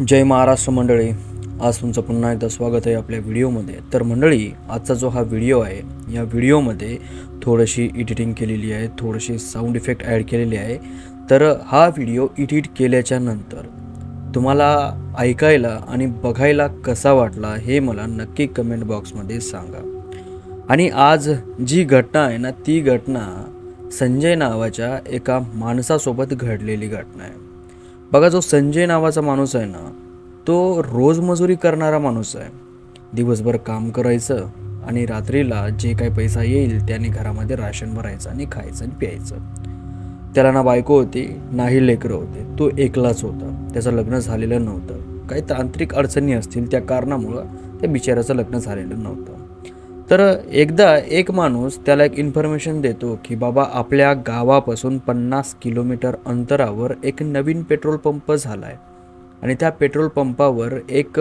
जय महाराष्ट्र मंडळी. आज तुमचं पुन्हा एकदा स्वागत आहे आपल्या व्हिडिओमध्ये. तर मंडळी आजचा जो हा व्हिडिओ आहे या व्हिडिओमध्ये थोडीशी एडिटिंग केलेली आहे थोडीशी साऊंड इफेक्ट ॲड केलेली आहे. तर हा व्हिडिओ एडिट केल्याच्यानंतर तुम्हाला ऐकायला आणि बघायला कसा वाटला हे मला नक्की कमेंट बॉक्समध्ये सांगा. आणि आज जी घटना आहे ना ती घटना संजय नावाच्या एका माणसासोबत घडलेली घटना आहे. बघा जो संजय नावाचा माणूस आहे ना तो रोजमजुरी करणारा माणूस आहे. दिवसभर काम करायचं आणि रात्रीला जे काही पैसा येईल त्याने घरामध्ये राशन भरायचं आणि खायचं आणि प्यायचं. त्याला ना बायको होती नाही लेकरं होते तो एकलाच होता. त्याचं लग्न झालेलं नव्हतं. काही तांत्रिक अडचणी असतील त्या कारणामुळं त्या बिचाऱ्याचं लग्न झालेलं नव्हतं. तर एकदा एक माणूस त्याला एक इन्फॉर्मेशन देतो की बाबा आपल्या गावापासून पन्नास किलोमीटर अंतरावर एक नवीन पेट्रोल पंप झाला आहे आणि त्या पेट्रोल पंपावर एक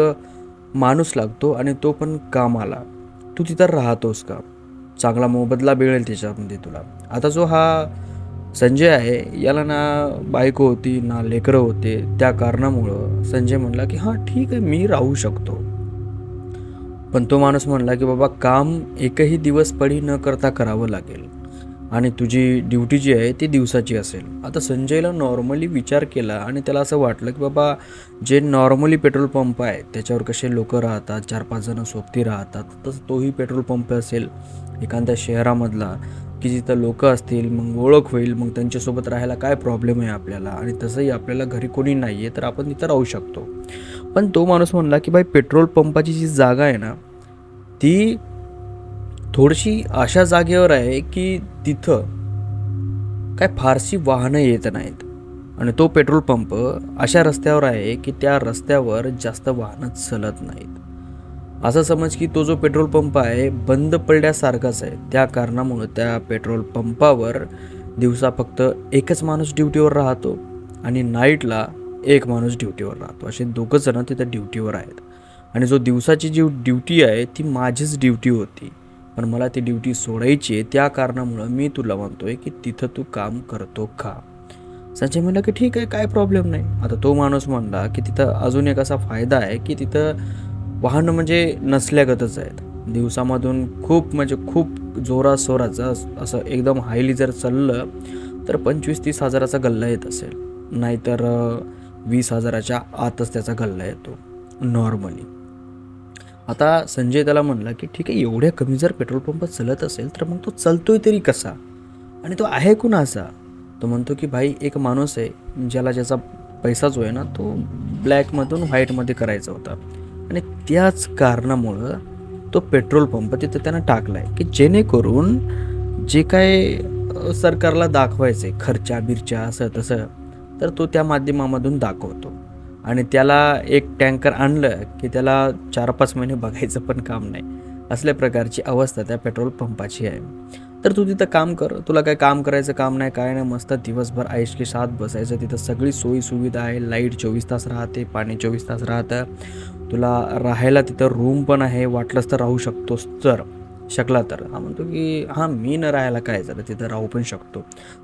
माणूस लागतो आणि तो पण कामाला. तू तिथं राहतोस का? चांगला मोबदला मिळेल त्याच्यामध्ये तुला. आता जो हा संजय आहे याला ना बायको होती ना लेकरं होते त्या कारणामुळं संजय म्हणला की हां ठीक आहे मी राहू शकतो. पण तो माणूस म्हणला की बाबा काम एकही दिवस पडी न करता करावं लागेल. आणि तुझी ड्युटी जी आहे ती दिवसाची असेल. आता संजयला नॉर्मली विचार केला आणि त्याला असं वाटलं की बाबा जे नॉर्मली पेट्रोल पंप आहे त्याच्यावर कसे लोक राहतात चार पाच जणं सोबती राहतात तसं तोही पेट्रोल पंप असेल एखाद्या शहरामधला की जिथं लोक असतील मग ओळख होईल मग त्यांच्यासोबत राहायला काय प्रॉब्लेम आहे आपल्याला? आणि तसंही आपल्याला घरी कोणी नाही आहे तर आपण तिथं राहू शकतो. पण तो माणूस म्हणला की बाई पेट्रोल पंपाची जी जागा आहे ना ती थोडीशी अशा जागेवर आहे की तिथं काय फारशी वाहनं येत नाहीत. आणि तो पेट्रोल पंप अशा रस्त्यावर आहे की त्या रस्त्यावर जास्त वाहनं चलत नाहीत. असं समज की तो जो पेट्रोल पंप आहे बंद पडल्यासारखाच आहे. त्या कारणामुळं त्या पेट्रोल पंपावर दिवसा फक्त एकच माणूस ड्युटीवर राहतो. आणि नाईटला एक माणूस ड्युटीवर राहतो. असे दोघं जण तिथं ड्युटीवर आहेत. आणि जो दिवसाची जी ड्युटी आहे ती माझीच ड्युटी होती. पण मला ती ड्युटी सोडायची आहे त्या कारणामुळं मी तुला म्हणतो आहे की तिथं तू काम करतो का? संजय म्हणलं की ठीक आहे काय प्रॉब्लेम नाही. आता तो माणूस म्हणला की तिथं अजून एक असा फायदा आहे की तिथं वाहनं म्हणजे नसल्यागतच आहेत. दिवसामधून खूप म्हणजे खूप जोरा सोराचा असं एकदम हायली जर चाललं तर पंचवीस तीस हजाराचा गल्ला येत असेल. नाहीतर वीस हजाराच्या आतच त्याचा गल्ला येतो. नॉर्मली आता संजय त्याला म्हणला की ठीक आहे एवढ्या कमी जर पेट्रोल पंप चलत असेल तर मग तो चलतोय तरी कसा? आणि तो आहे कुणाचा? तो म्हणतो की भाई एक माणूस आहे ज्याला ज्याचा पैसा जो आहे ना तो ब्लॅकमधून व्हाईटमध्ये करायचा होता. आणि त्याच कारणामुळं तो पेट्रोल पंप तिथं त्यानं टाकला आहे की जेणेकरून जे काय सरकारला दाखवायचं आहे खर्चा बिर्चा असं तसं तर तो त्या माध्यमामधून दाखवतो. आणि त्याला एक टँकर आणलं की त्याला चार पाच महिने बघायचं पण काम नाही. असल्या प्रकारची अवस्था त्या पेट्रोल पंपाची आहे. तर तू तिथं काम कर. तुला काय काम करायचं काम नाही काय नाही मस्त दिवसभर आयुष्य साथ बसायचं. तिथं सगळी सोयीसुविधा आहे. लाइट चोवीस तास राहते पाणी चोवीस तास राहतं. तुला राहायला तिथं रूम पण आहे. वाटलंच तर राहू शकतोस तर शकला तर. हा म्हणतो की हां मी न राहायला काय झालं? तिथं राहू पण शकतो.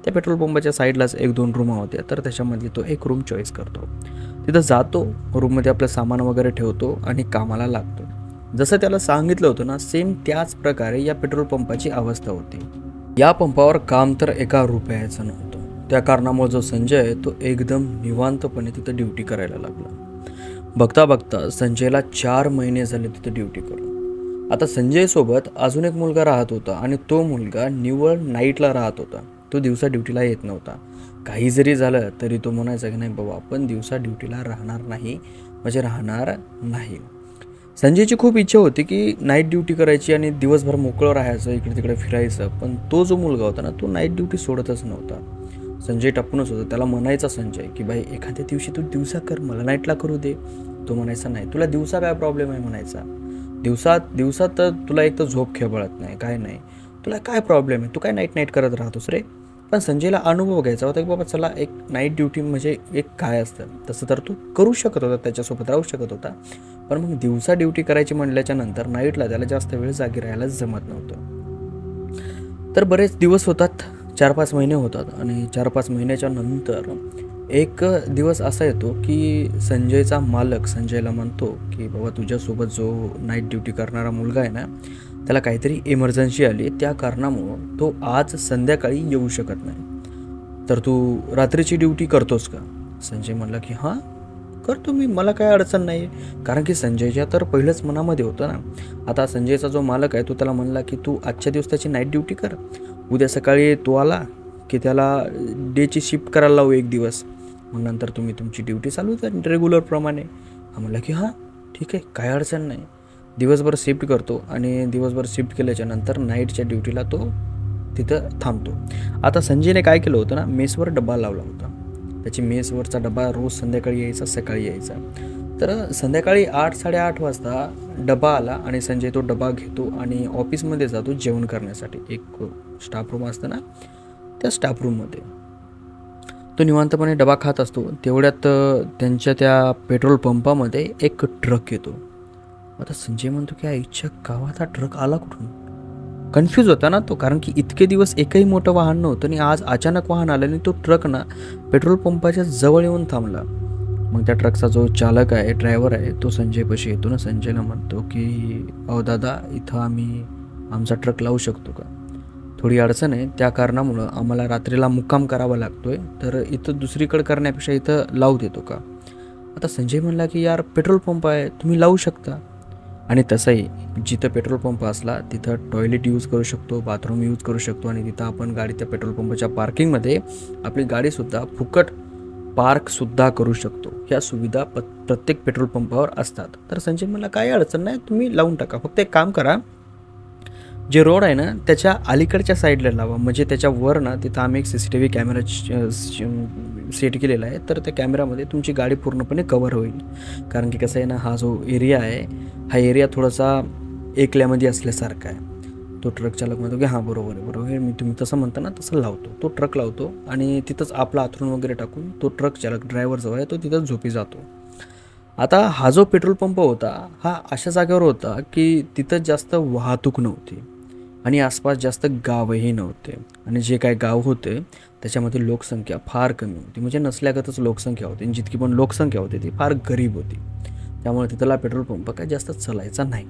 त्या पेट्रोल पंपाच्या साईडलाच एक दोन रूम होत्या तर त्याच्यामध्ये तो एक रूम चॉईस करतो. तिथं जातो रूममध्ये आपलं सामान वगैरे ठेवतो आणि कामाला लागतो. जसं त्याला सांगितलं होतं ना सेम त्याच प्रकारे या पेट्रोल पंपाची अवस्था होती. या पंपावर काम तर एका रुपयाचं नव्हतं. त्या कारणामुळे जो संजय आहे तो एकदम निवांतपणे तिथं ड्युटी करायला लागला. बघता बघता संजयला चार महिने झाले तिथं ड्युटी करून. आता संजयसोबत अजून एक मुलगा राहत होता आणि तो मुलगा निव्वळ नाईटला राहत होता. तो दिवसा ड्युटीला येत नव्हता. काही जरी झालं तरी तो म्हणायचा की नाही बाबा आपण दिवसा ड्युटीला राहणार नाही म्हणजे राहणार नाही. संजयची खूप इच्छा होती की नाईट ड्युटी करायची आणि दिवसभर मोकळं राहायचं इकडे तिकडे फिरायचं. पण तो जो मुलगा होता ना तो नाईट ड्युटी सोडतच नव्हता. संजय टपूनच होता. त्याला म्हणायचा संजय की बाई एखाद्या दिवशी तू दिवसा कर मला नाईटला करू दे. तो म्हणायचा नाही तुला दिवसा काय प्रॉब्लेम आहे? म्हणायचा. दिवसात दिवसात तर तुला एक तर झोप खेळबळत नाही काय नाही. तुला काय प्रॉब्लेम आहे? तू काय नाईट नाईट करत राहतोस रे? पण संजयला अनुभव घ्यायचा होता की बाबा चला एक नाईट ड्युटी म्हणजे एक काय असतं? तसं तर तू करू शकत होता त्याच्यासोबत राहू शकत होता. पण मग दिवसा ड्युटी करायची म्हणल्याच्या नंतर नाईटला त्याला जास्त वेळ जागी राहायला जमत नव्हतं. तर बरेच दिवस होतात. चार पाच महिने होतात आणि चार पाच महिन्याच्या नंतर एक दिवस असा येतो की संजयचा मालक संजयला म्हणतो की बाबा तुझ्यासोबत जो नाईट ड्युटी करणारा मुलगा आहे ना त्याला काहीतरी इमर्जन्सी आली त्या कारणामुळं तो आज संध्याकाळी येऊ शकत नाही. तर तू रात्रीची ड्युटी करतोस का? संजय म्हणला की हां करतो मी. मला काय अडचण नाही कारण की संजयच्या तर पहिलंच मनामध्ये होतं ना. आता संजयचा जो मालक आहे तो त्याला म्हणला की तू आजच्या दिवस त्याची नाईट ड्युटी कर. उद्या सकाळी तो आला की त्याला डेची शिफ्ट करायला लावू एक दिवस. मग नंतर तुम्ही तुमची ड्युटी चालू द्या रेग्युलरप्रमाणे हा की हां ठीक आहे काय अडचण नाही. दिवसभर शिफ्ट करतो आणि दिवसभर शिफ्ट केल्याच्यानंतर नाईटच्या ड्युटीला तो तिथं थांबतो. आता संजयने काय केलं होतं ना मेसवर डबा लावला होता. त्याची मेसवरचा डबा रोज संध्याकाळी यायचा सकाळी यायचा. तर संध्याकाळी आठ साडेआठ वाजता डबा आला आणि संजय तो डबा घेतो आणि ऑफिसमध्ये जातो जेवण करण्यासाठी. एक स्टाफ रूम असतं ना त्या स्टाफ रूममध्ये तो निवांतपणे डबा खात असतो. तेवढ्यात त्यांच्या त्या पेट्रोल पंपामध्ये एक ट्रक येतो. आता संजय म्हणतो की आईच्या गावात हा ट्रक आला कुठून? कन्फ्यूज होता ना तो कारण की इतके दिवस एकही मोठं वाहन नव्हतं आणि आज अचानक वाहन आलं आणि तो ट्रक ना पेट्रोल पंपाच्या जवळ येऊन थांबला. मग त्या ट्रकचा जो चालक आहे ड्रायव्हर आहे तो संजयपाशी येतो ना संजयला म्हणतो की अहो दादा इथं आम्ही आमचा ट्रक लावू शकतो का? थोडी अडचण आहे. त्या कारणामुळं आम्हाला रात्रीला मुक्काम करावा लागतो आहे तर इथं दुसरीकडे करण्यापेक्षा इथं लावू देतो का? आता संजय म्हणला की यार पेट्रोल पंप आहे तुम्ही लावू शकता. आणि तसंही जिथं पेट्रोल पंप असला तिथं टॉयलेट यूज करू शकतो बाथरूम यूज करू शकतो. आणि तिथं आपण गाडी त्या पेट्रोल पंपाच्या पार्किंगमध्ये आपली गाडीसुद्धा फुकट पार्कसुद्धा करू शकतो. ह्या सुविधा प प्रत्येक पेट्रोल पंपावर असतात. तर संजय मला काही अडचण नाही. तुम्ही लावून टाका. फक्त एक काम करा. जे रोड आहे ना त्याच्या अलीकडच्या साईडला लावा. म्हणजे त्याच्यावर ना तिथं आम्ही एक C C T V camera set केलेला आहे. तर त्या कॅमेरामध्ये तुमची गाडी पूर्णपणे कवर होईल. कारण की कसं आहे ना हा जो एरिया आहे हा एरिया थोडासा एकल्यामध्ये असल्यासारखा आहे. तो ट्रक चालक म्हणतो की हां बरोबर आहे बरोबर आहे. मी तुम्ही तसं म्हणता ना तसं लावतो. तो ट्रक लावतो आणि तिथंच आपला आथरून वगैरे टाकून तो ट्रक चालक ड्रायव्हर जवळ आहे तो तिथंच झोपी जातो. आता हा जो पेट्रोल पंप होता हा अशा जागेवर होता की तिथं जास्त वाहतूक नव्हती आणि आसपास जास्त गावही नव्हते. आणि जे काय गाव होते त्याच्यामध्ये लोकसंख्या फार कमी होती. म्हणजे नसल्यागतच लोकसंख्या होती आणि जितकी पण लोकसंख्या होती ती फार गरीब होती. त्यामुळे तिथला पेट्रोल पंप काय जास्त चालायचा नाही.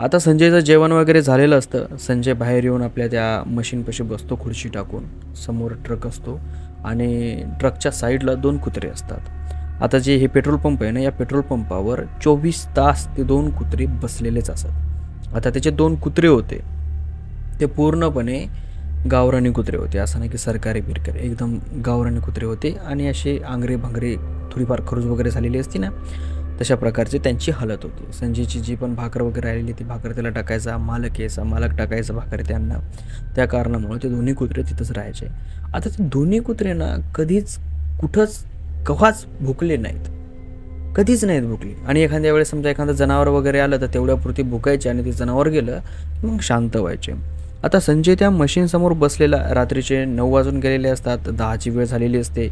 आता संजयचं जेवण वगैरे झालेलं असतं. संजय बाहेर येऊन आपल्या त्या मशीनपाशी बसतो खुर्ची टाकून. समोर ट्रक असतो आणि ट्रकच्या साईडला दोन कुत्रे असतात. आता जे हे पेट्रोल पंप आहे ना या पेट्रोल पंपावर चोवीस तास ते दोन कुत्रे बसलेलेच असतात. आता त्याचे दोन कुत्रे होते ते पूर्णपणे गावरानी कुत्रे होते. असं नाही की सरकारी बिरकरी एकदम गावरानी कुत्रे होते आणि असे आंगरे भांगरे थोडीफार खरूज वगैरे झालेली असती ना तशा प्रकारची त्यांची हालत होती. संजयची जी पण भाकर वगैरे आलेली ती भाकर त्याला टाकायचा मालक यायचा मालक टाकायचा भाकर त्यांना. त्या कारणामुळे ते दोन्ही कुत्रे तिथंच राहायचे. आता ते दोन्ही कुत्रे ना कधीच कुठंच कव्हाच भुकले नाहीत. कधीच नाहीत भुकली. आणि एखाद्या वेळेस समजा एखादं जनावर वगैरे आलं तर तेवढ्यापुरती भुकायचे आणि ते जनावर गेलं मग शांत व्हायचे. आता संजय त्या मशीनसमोर बसलेला रात्रीचे नऊ वाजून गेलेले असतात दहाची वेळ झालेली असते.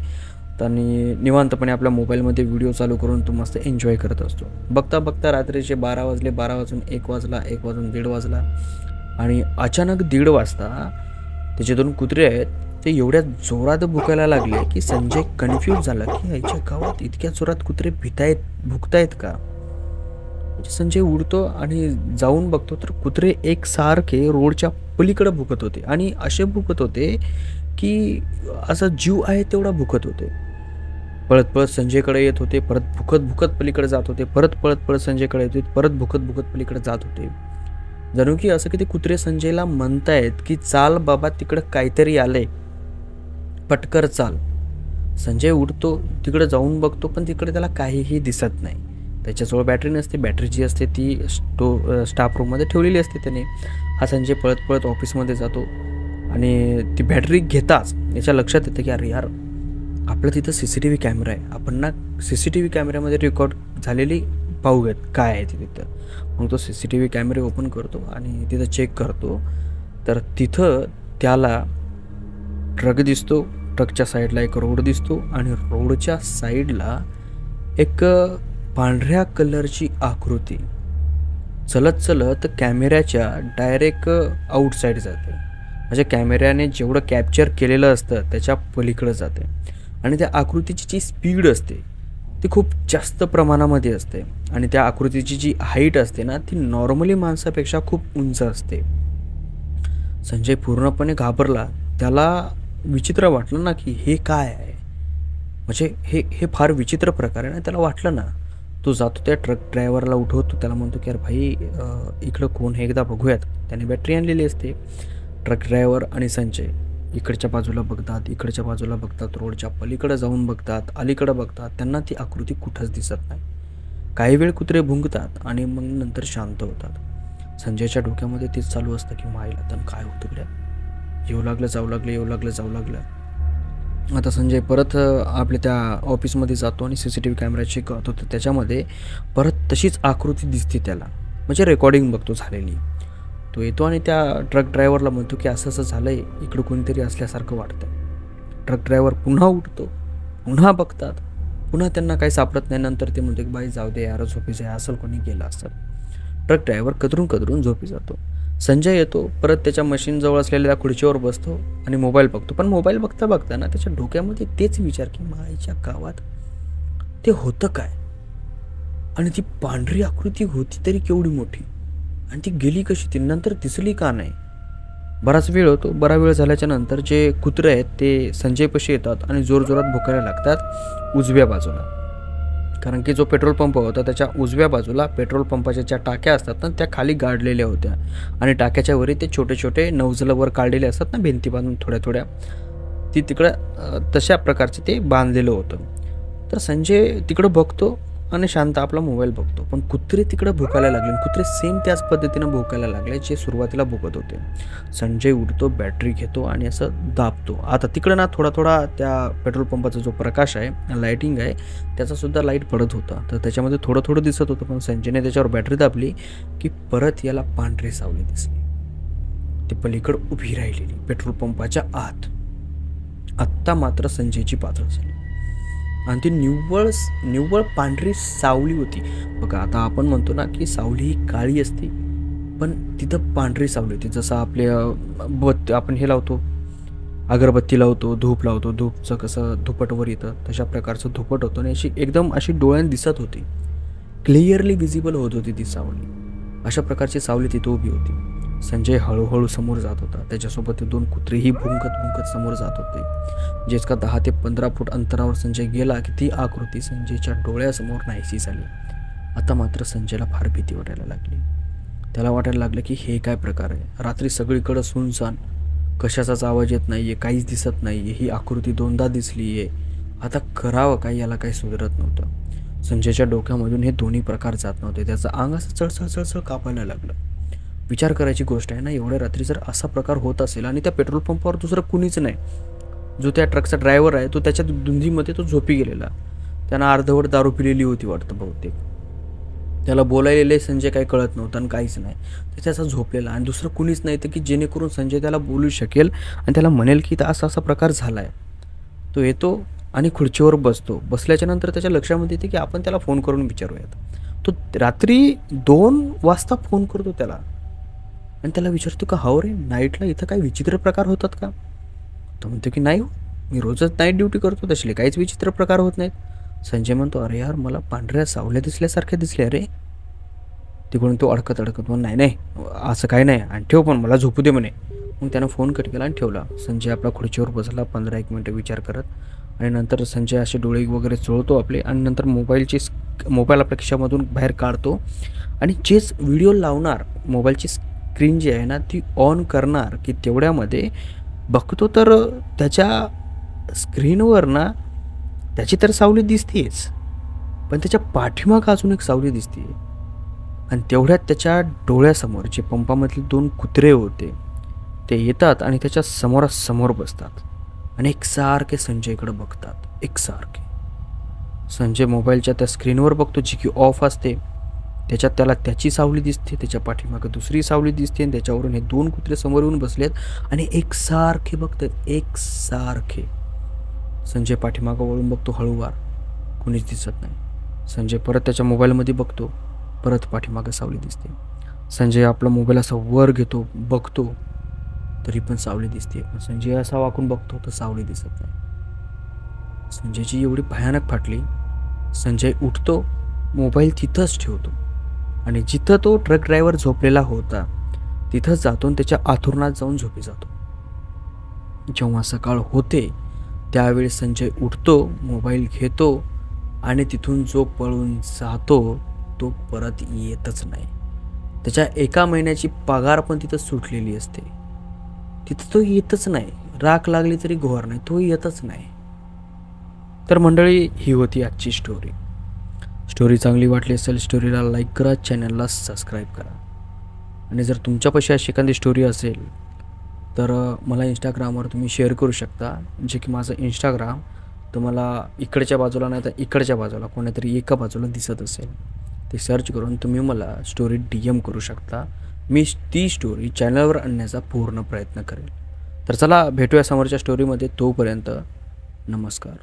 आणि निवांतपणे आपल्या मोबाईलमध्ये व्हिडिओ चालू करून तो मस्त एन्जॉय करत असतो. बघता बघता रात्रीचे बारा वाजले बारा वाजून एक वाजला एक वाजून दीड वाजला. आणि अचानक दीड वाजता त्याचे दोन कुत्रे आहेत ते एवढ्या जोरात भुकायला लागले की संजय कन्फ्यूज झाला की याच्या गावात इतक्या जोरात कुत्रे भितायत भुकतायत का? म्हणजे संजय उडतो आणि जाऊन बघतो तर कुत्रे एकसारखे रोडच्या पलीकडे भुकत होते. आणि असे भुकत होते की असा जीव आहे तेवढा भुकत होते. पळत पळत संजयकडे येत होते परत भुकत भुकत पलीकडे जात होते परत पळत पळत संजयकडे येत होते परत भुकत भुकत पलीकडे जात होते. जणू की असं की ते कुत्रे संजयला म्हणतायत की चाल बाबा तिकडं काहीतरी आलंय. पटकर चाल. संजय उठतो तिकडे जाऊन बघतो पण तिकडे त्याला काहीही दिसत नाही. त्याच्याजवळ बॅटरी नसते बॅटरी जी असते ती स्टो स्टाफ रूममध्ये ठेवलेली असते त्याने. हा संजय पळत पळत ऑफिसमध्ये जातो. आणि ती बॅटरी घेताच याच्या लक्षात येतं की अरे यार आपलं तिथं C C T V camera आहे. आपण ना सी सी टी व्ही कॅमेऱ्यामध्ये रेकॉर्ड झालेली पाहूयात काय आहे ते तिथं. मग तो सी सी टी व्ही कॅमेरे ओपन करतो आणि तिथं चेक करतो. तर तिथं त्याला ट्रक दिसतो ट्रकच्या साईडला एक रोड दिसतो आणि रोडच्या साईडला एक पांढऱ्या कलरची आकृती. चलत चलत कॅमेऱ्याच्या डायरेक्ट आउटसाईड जाते. म्हणजे कॅमेऱ्याने जेवढं कॅप्चर केलेलं असतं त्याच्या पलीकडं जाते. आणि त्या आकृतीची जी स्पीड असते ती खूप जास्त प्रमाणामध्ये असते. आणि त्या आकृतीची जी हाईट असते ना ती नॉर्मली माणसापेक्षा खूप उंच असते. संजय पूर्णपणे घाबरला. त्याला विचित्र वाटलं ना की हे काय आहे? म्हणजे हे हे फार विचित्र प्रकार आहे ना त्याला वाटलं ना तो जातो त्या ट्रक ड्रायव्हरला उठवतो. त्याला म्हणतो की अरे भाई इकडं कोण हे एकदा बघूयात. त्याने बॅटरी आणलेली असते ट्रक ड्रायव्हर आणि संजय. इकडच्या बाजूला बघतात इकडच्या बाजूला बघतात रोडच्या पलीकडे जाऊन बघतात अलीकडं बघतात त्यांना ती आकृती कुठंच दिसत नाही. काही वेळ कुत्रे भुंकतात आणि मग नंतर शांत होतात. संजयच्या डोक्यामध्ये तेच चालू असतं की माईला तर काय होतं गड्या? येऊ लागलं जाऊ लागलं येऊ लागलं जाऊ लागलं. आता संजय परत आपल्या त्या ऑफिसमध्ये जातो आणि C C T V camera check करतो तर त्याच्यामध्ये परत तशीच आकृती दिसते त्याला. म्हणजे रेकॉर्डिंग बघतो झालेली. तो येतो आणि त्या ट्रक ड्रायव्हरला म्हणतो की असं असं झालं आहे इकडं कोणीतरी असल्यासारखं वाटतं ट्रक ड्रायव्हर पुन्हा उठतो पुन्हा बघतात पुन्हा त्यांना काही सापडत नाही. नंतर ते म्हणतो की बाई जाऊ दे यार झोपीचं आहे असं कोणी गेलं असेल. ट्रक ड्रायव्हर कदरून कदरून झोपी जातो. संजय येतो परत त्याच्या मशीनजवळ असलेल्या त्या खुर्चीवर बसतो आणि मोबाईल बघतो. पण मोबाईल बघता बघता ना त्याच्या डोक्यामध्ये तेच विचार की माईच्या गावात ते होतं काय? आणि ती पांढरी आकृती होती तरी केवढी मोठी? आणि ती गेली कशी? ती नंतर दिसली का नाही? बराच वेळ होतो. बरा वेळ झाल्याच्यानंतर जे कुत्रे आहेत ते संजयपाशी येतात आणि जोरजोरात भुकायला लागतात उजव्या बाजूला. कारण की जो पेट्रोल पंप होता त्याच्या उजव्या बाजूला पेट्रोल पंपाच्या ज्या टाक्या असतात ना त्या खाली गाडलेल्या होत्या. आणि टाक्याच्या वरी ते छोटे छोटे नवजलवर काढलेले असतात ना भिंती बांधून थोड्या थोड्या. ती तिकडं तशा प्रकारचे ते बांधलेलं होतं. तर संजय तिकडं बघतो आणि शांत आपला मोबाईल बघतो. पण कुत्रे तिकडं भुकायला लागले. कुत्रे सेम त्याच पद्धतीनं भुकायला लागले जे सुरुवातीला भुकत होते. संजय उठतो बॅटरी घेतो आणि असं दाबतो. आता तिकडं ना थोडा थोडा त्या पेट्रोल पंपाचा जो प्रकाश आहे लाईटिंग आहे त्याचा सुद्धा लाइट पडत होता. तर त्याच्यामध्ये थोडं थोडं दिसत होतं पण संजयने त्याच्यावर बॅटरी दाबली की परत याला पांढरे सावली दिसली. ती पलीकडं उभी राहिलेली पेट्रोल पंपाच्या आत. आत्ता मात्र संजयची पातळ झाली. आणि ती निव्वळ निव्वळ पांढरी सावली होती. बघा आता आपण म्हणतो ना की सावली ही काळी असते पण तिथं पांढरी सावली होती. जसं आपल्या बत्ती आपण हे लावतो अगरबत्ती लावतो धूप लावतो धूपचं कसं धुपटवर येतं तशा प्रकारचं धुपट होतं आणि अशी एकदम अशी डोळ्यात दिसत होती. क्लिअरली विजिबल होत होती ती सावली. अशा प्रकारची सावली तिथं उभी होती. संजय हळूहळू समोर जात होता. त्याच्यासोबत ते दोन कुत्रेही भुंकत भुंकत समोर जात होते. जितका दहा ते पंधरा फूट अंतरावर संजय गेला की ती आकृती संजयच्या डोळ्यासमोर नाहीशी झाली. आता मात्र संजयला फार भीती वाटायला लागली. त्याला वाटायला लागलं की हे काय प्रकार आहे? रात्री सगळीकडं सुनसान. कशाचाच आवाज येत नाही आहे काहीच दिसत नाही आहे ही आकृती दोनदा दिसली आहे आता करावं काय याला काही सुधरत नव्हतं. संजयच्या डोक्यामधून हे दोन्ही प्रकार जात नव्हते. त्याचं अंग असं चळचळ चळचळ कापायला लागलं. विचार करायची गोष्ट आहे ना एवढ्या रात्री जर असा प्रकार होत असेल आणि त्या पेट्रोल पंपावर दुसरं कुणीच नाही जो त्या ट्रकचा ड्रायव्हर आहे तो त्याच्या धुंदीमध्ये तो झोपी गेलेला. त्यानं अर्धवट दारू पिलेली होती वाटतं बहुतेक. त्याला बोलायलेले संजय काही कळत नव्हतं आणि काहीच नाही. तर त्याचा झोपलेला आणि दुसरं कुणीच नाही तर की जेणेकरून संजय त्याला बोलू शकेल आणि त्याला म्हणेल की असा असा प्रकार झाला आहे तो येतो आणि खुर्चीवर बसतो. बसल्याच्या नंतर त्याच्या लक्षामध्ये येते की आपण त्याला फोन करून विचारूयात. तो रात्री दोन वाजता फोन करतो त्याला. आणि त्याला विचारतो का हाव रे नाईटला इथं काही विचित्र प्रकार होतात का? तो म्हणतो की नाही हो मी रोजच नाईट ड्युटी करतो तसले काहीच विचित्र प्रकार होत नाहीत. संजय म्हणतो अरे यार मला पांढऱ्या सावल्या दिसल्यासारख्या दिसल्या अरे तिकडून तो अडकत अडकत. म्हण नाही नाही असं काही नाही आणि ठेव पण मला झोपू दे म्हणे. मग त्यानं फोन कट केला आणि ठेवला. संजय आपला खुर्चीवर बसला पंधरा एक मिनटं विचार करत. आणि नंतर संजय असे डोळे वगैरे चोळतो आपले आणि नंतर मोबाईलची मोबाईल आपल्या खिशामधून बाहेर काढतो. आणि जेच व्हिडिओ लावणार मोबाईलची स्क्रीन जी आहे ना ती ऑन करणार की तेवढ्यामध्ये बघतो तर त्याच्या स्क्रीनवर ना त्याची तर सावली दिसतेच. पण त्याच्या पाठीमागं अजून एक सावली दिसते आणि तेवढ्यात त्याच्या डोळ्यासमोर जे पंपामधले दोन कुत्रे होते ते येतात आणि त्याच्या समोरासमोर बसतात. आणि एकसारखे संजयकडे बघतात. एकसारखे संजय मोबाईलच्या त्या स्क्रीनवर बघतो जी की ऑफ असते. त्याच्यात त्याला त्याची सावली दिसते त्याच्या पाठीमागं दुसरी सावली दिसते आणि त्याच्यावरून हे दोन कुत्रे समोर येऊन बसलेत आणि एकसारखे बघतात एकसारखे. संजय पाठीमागं वळून बघतो हळूवार. कोणीच दिसत नाही. संजय परत त्याच्या मोबाईलमध्ये बघतो. परत पाठीमागं सावली दिसते. संजय आपला मोबाईल असा वर घेतो बघतो. तरी पण सावली दिसते. पण संजय असा वाकून बघतो तर सावली दिसत नाही. संजयची एवढी भयानक फाटली. संजय उठतो मोबाईल तिथंच ठेवतो. आणि जिथं तो ट्रक ड्रायव्हर झोपलेला होता तिथं जातो आणि त्याच्या आथुरणात जाऊन झोपी जातो. जेव्हा सकाळ होते त्यावेळी संजय उठतो मोबाईल घेतो आणि तिथून जो पळून जातो तो परत येतच नाही. त्याच्या एका महिन्याची पगार पण तिथं सुटलेली असते. तिथं तो येतच नाही. राख लागली तरी घोर नाही. तो येतच नाही. तर मंडळी ही होती आजची स्टोरी स्टोरी चांगली वाटली असेल स्टोरीला लाईक करा चॅनलला सबस्क्राईब करा. आणि जर तुमच्यापाशी अशी एखादी स्टोरी असेल तर मला इंस्टाग्रामवर तुम्ही शेअर करू शकता. जे की माझं इंस्टाग्राम तुम्हाला इकडच्या बाजूला नाही तर इकडच्या बाजूला कोणीतरी एका बाजूला दिसत असेल ते सर्च करून तुम्ही मला स्टोरी डी एम करू शकता. मी ती स्टोरी चॅनलवर आणण्याचा पूर्ण प्रयत्न करेल. तर चला भेटूया समोरच्या स्टोरीमध्ये तोपर्यंत. नमस्कार.